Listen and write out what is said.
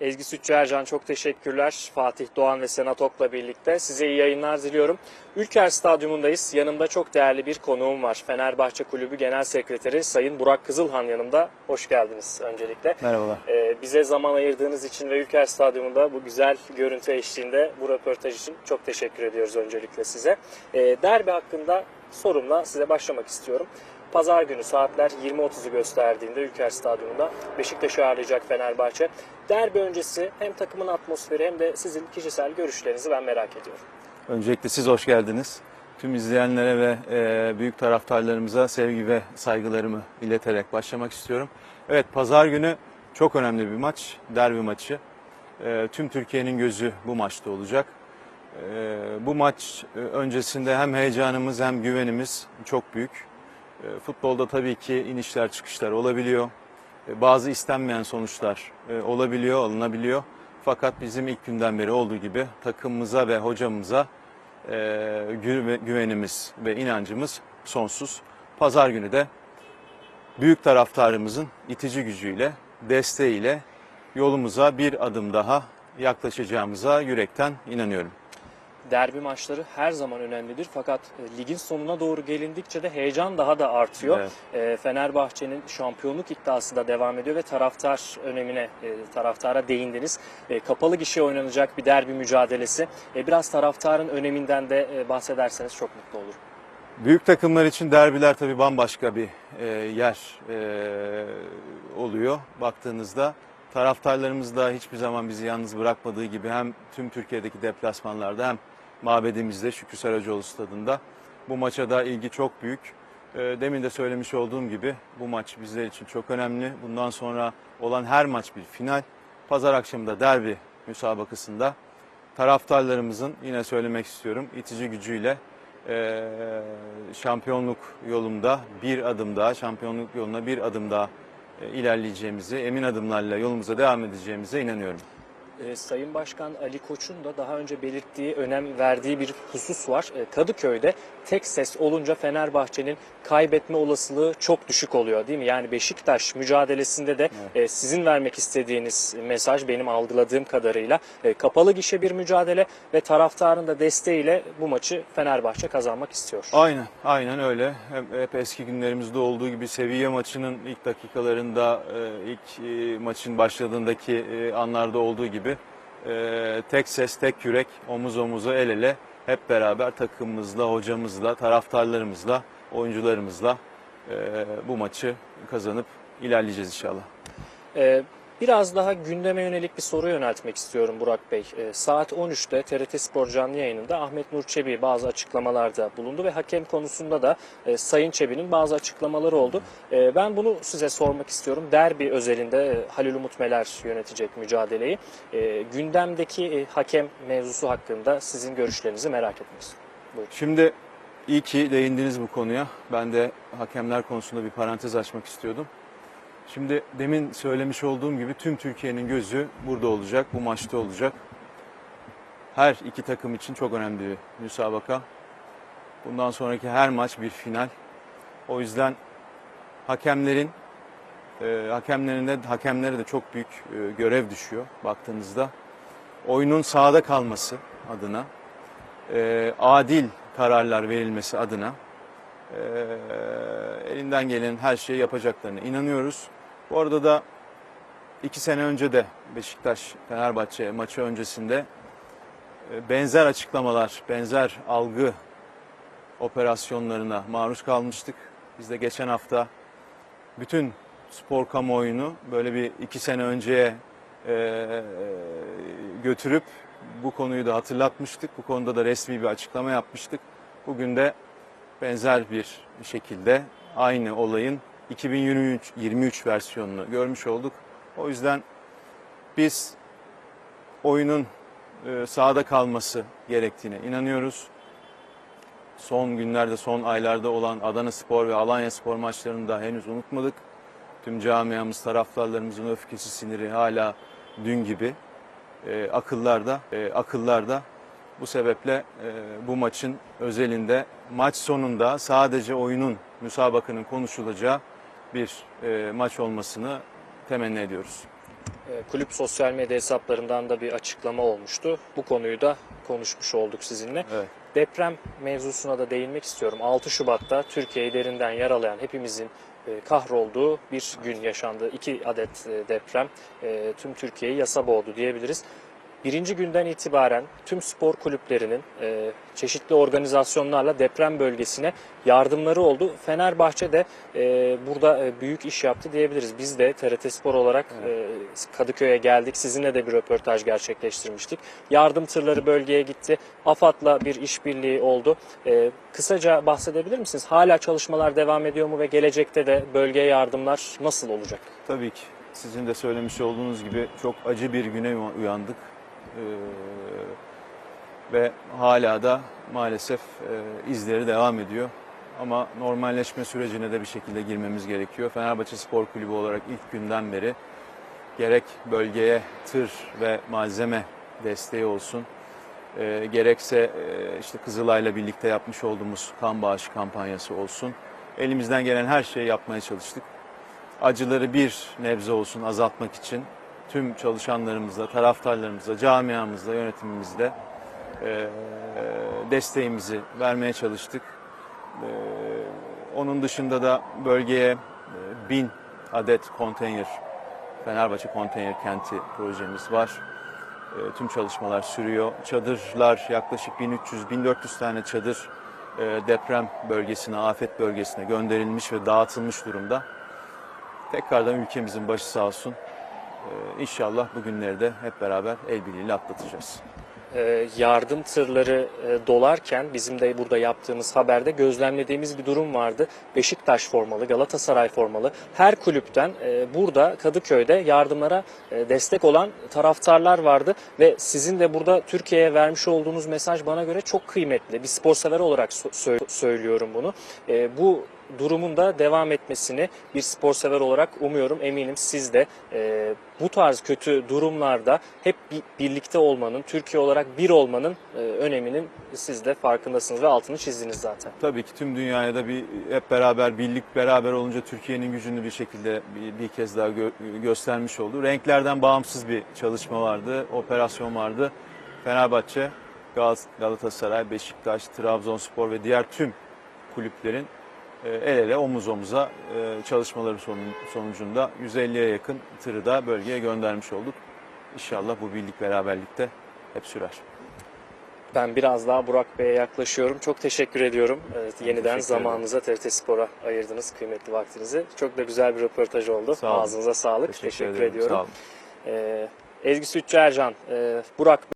Ezgi Sütçü Ercan çok teşekkürler. Fatih Doğan ve Senat Ok'la birlikte size iyi yayınlar diliyorum. Ülker Stadyumundayız. Yanımda çok değerli bir konuğum var. Fenerbahçe Kulübü Genel Sekreteri Sayın Burak Kızılhan yanımda. Hoş geldiniz öncelikle. Merhabalar. Ee, bize zaman ayırdığınız için ve Ülker Stadyumunda bu güzel görüntü eşliğinde bu röportaj için çok teşekkür ediyoruz öncelikle size. Ee, derbi hakkında sorumla size başlamak istiyorum. Pazar günü saatler 20.30'u gösterdiğinde Ülker Stadyumunda Beşiktaş'ı ağırlayacak Fenerbahçe. Derbi öncesi hem takımın atmosferi hem de sizin kişisel görüşlerinizi ben merak ediyorum. Öncelikle siz hoş geldiniz. Tüm izleyenlere ve e, büyük taraftarlarımıza sevgi ve saygılarımı ileterek başlamak istiyorum. Evet, pazar günü çok önemli bir maç, derbi maçı. E, tüm Türkiye'nin gözü bu maçta olacak. E, bu maç e, öncesinde hem heyecanımız hem güvenimiz çok büyük. E, futbolda tabii ki inişler çıkışlar olabiliyor. E, bazı istenmeyen sonuçlar e, olabiliyor, alınabiliyor. Fakat bizim ilk günden beri olduğu gibi takımımıza ve hocamıza gü- güvenimiz ve inancımız sonsuz. Pazar günü de büyük taraftarımızın itici gücüyle, desteğiyle yolumuza bir adım daha yaklaşacağımıza yürekten inanıyorum. Derbi maçları her zaman önemlidir fakat e, ligin sonuna doğru gelindikçe de heyecan daha da artıyor. Evet. E, Fenerbahçe'nin şampiyonluk iddiası da devam ediyor ve taraftar önemine, e, taraftara değindiniz. E, Kapalı gişe oynanacak bir derbi mücadelesi. E, Biraz taraftarın öneminden de e, bahsederseniz çok mutlu olurum. Büyük takımlar için derbiler tabii bambaşka bir e, yer e, oluyor baktığınızda. Taraftarlarımız da hiçbir zaman bizi yalnız bırakmadığı gibi hem tüm Türkiye'deki deplasmanlarda hem mabedimizde Şükrü Saracoğlu stadında bu maça da ilgi çok büyük. E, demin de söylemiş olduğum gibi bu maç bizler için çok önemli. Bundan sonra olan her maç bir final. Pazar akşamı da derbi müsabakasında taraftarlarımızın yine söylemek istiyorum itici gücüyle e, şampiyonluk yolunda bir adım daha, şampiyonluk yoluna bir adım daha e, ilerleyeceğimizi, emin adımlarla yolumuza devam edeceğimize inanıyorum. E, Sayın Başkan Ali Koç'un da daha önce belirttiği, önem verdiği bir husus var. E, Kadıköy'de tek ses olunca Fenerbahçe'nin kaybetme olasılığı çok düşük oluyor değil mi? Yani Beşiktaş mücadelesinde de e, sizin vermek istediğiniz mesaj benim algıladığım kadarıyla e, kapalı gişe bir mücadele ve taraftarın da desteğiyle bu maçı Fenerbahçe kazanmak istiyor. Aynen, aynen öyle. Hep, hep eski günlerimizde olduğu gibi Sevilla maçının ilk dakikalarında, e, ilk e, maçın başladığındaki e, anlarda olduğu gibi e, tek ses, tek yürek, omuz omuza, el ele hep beraber takımımızla, hocamızla, taraftarlarımızla, oyuncularımızla e, bu maçı kazanıp ilerleyeceğiz inşallah. Ee, Biraz daha gündeme yönelik bir soru yöneltmek istiyorum Burak Bey. Ee, Saat 13'te TRT Spor canlı yayınında Ahmet Nur Çebi bazı açıklamalarda bulundu ve hakem konusunda da e, Sayın Çebi'nin bazı açıklamaları oldu. E, Ben bunu size sormak istiyorum. Derbi özelinde e, Halil Umut Meler yönetecek mücadeleyi. E, Gündemdeki e, hakem mevzusu hakkında sizin görüşlerinizi merak etmek. Şimdi iyi ki değindiniz bu konuya. Ben de hakemler konusunda bir parantez açmak istiyordum. Şimdi demin söylemiş olduğum gibi tüm Türkiye'nin gözü burada olacak, bu maçta olacak. Her iki takım için çok önemli bir müsabaka. Bundan sonraki her maç bir final. O yüzden hakemlerin e, hakemlerin de hakemlere de çok büyük e, görev düşüyor baktığınızda. Oyunun sahada kalması adına, e, adil kararlar verilmesi adına e, elinden gelen her şeyi yapacaklarına inanıyoruz. Bu arada da iki sene önce de Beşiktaş-Fenerbahçe maçı öncesinde e, benzer açıklamalar, benzer algı operasyonlarına maruz kalmıştık. Biz de geçen hafta bütün spor kamuoyunu böyle bir iki sene önceye e, götürüp bu konuyu da hatırlatmıştık. Bu konuda da resmi bir açıklama yapmıştık. Bugün de benzer bir şekilde aynı olayın 2023 23 versiyonunu görmüş olduk. O yüzden biz oyunun e, sahada kalması gerektiğine inanıyoruz. Son günlerde, son aylarda olan Adana Spor ve Alanya Spor maçlarını da henüz unutmadık. Tüm camiamız, taraftarlarımızın öfkesi, siniri hala dün gibi e, akıllarda, e, akıllarda. Bu sebeple e, bu maçın özelinde maç sonunda sadece oyunun, müsabakanın konuşulacağı bir e, maç olmasını temenni ediyoruz. E, Kulüp sosyal medya hesaplarından da bir açıklama olmuştu. Bu konuyu da konuşmuş olduk sizinle. Evet. Deprem mevzusuna da değinmek istiyorum. 6 Şubat'ta Türkiye'yi derinden yaralayan hepimizin e, kahrolduğu bir gün yaşandı. İki adet e, deprem tüm Türkiye'yi yasa boğdu diyebiliriz. Birinci günden itibaren tüm spor kulüplerinin e, çeşitli organizasyonlarla deprem bölgesine yardımları oldu. Fenerbahçe de e, burada e, büyük iş yaptı diyebiliriz. Biz de TRT Spor olarak e, Kadıköy'e geldik. Sizinle de bir röportaj gerçekleştirmiştik. Yardım tırları bölgeye gitti. AFAD'la bir işbirliği oldu. E, kısaca bahsedebilir misiniz? Hala çalışmalar devam ediyor mu ve gelecekte de bölgeye yardımlar nasıl olacak? Tabii ki sizin de söylemiş olduğunuz gibi çok acı bir güne uyandık. Ee, ve hala da maalesef e, izleri devam ediyor. Ama normalleşme sürecine de bir şekilde girmemiz gerekiyor. Fenerbahçe Spor Kulübü olarak ilk günden beri gerek bölgeye tır ve malzeme desteği olsun, e, gerekse e, işte Kızılay'la birlikte yapmış olduğumuz kan bağışı kampanyası olsun. Elimizden gelen her şeyi yapmaya çalıştık acıları bir nebze olsun azaltmak için tüm çalışanlarımızla, taraftarlarımızla, camiamızla, yönetimimizle e, desteğimizi vermeye çalıştık. E, onun dışında da bölgeye e, bin adet konteyner, Fenerbahçe konteyner kenti projemiz var. E, tüm çalışmalar sürüyor. Çadırlar yaklaşık 1300-1400 tane çadır e, deprem bölgesine, afet bölgesine gönderilmiş ve dağıtılmış durumda. Tekrardan ülkemizin başı sağ olsun. Ee, inşallah bu günleri de hep beraber el birliğiyle atlatacağız. e, yardım tırları e, dolarken bizim de burada yaptığımız haberde gözlemlediğimiz bir durum vardı. Beşiktaş formalı, Galatasaray formalı her kulüpten e, burada Kadıköy'de yardımlara e, destek olan taraftarlar vardı ve sizin de burada Türkiye'ye vermiş olduğunuz mesaj bana göre çok kıymetli. Bir spor sever olarak söylüyorum bunu. Bu durumun da devam etmesini bir spor sever olarak umuyorum. Eminim siz de e, bu tarz kötü durumlarda hep bir, birlikte olmanın, Türkiye olarak bir olmanın e, öneminin siz de farkındasınız ve altını çizdiniz zaten. Tabii ki tüm dünyaya da bir hep beraber birlik beraber olunca Türkiye'nin gücünü bir şekilde bir, bir kez daha gö- göstermiş oldu. Renklerden bağımsız bir çalışma vardı, operasyon vardı. Fenerbahçe, Gal- Galatasaray, Beşiktaş, Trabzonspor ve diğer tüm kulüplerin el ele omuz omuza e, çalışmaları sonucunda 150'ye yakın tırı da bölgeye göndermiş olduk. İnşallah bu birlik beraberlikte hep sürer. Ben biraz daha Burak Bey'e yaklaşıyorum. Çok teşekkür ediyorum. Evet, yeniden teşekkür zamanınıza TRT Spor'a ayırdınız kıymetli vaktinizi. Çok da güzel bir röportaj oldu. Sağ olun. Ağzınıza sağlık. Teşekkür, ederim. ediyorum. Sağ olun. Ee, Ezgi Sütçü Ercan, e, Burak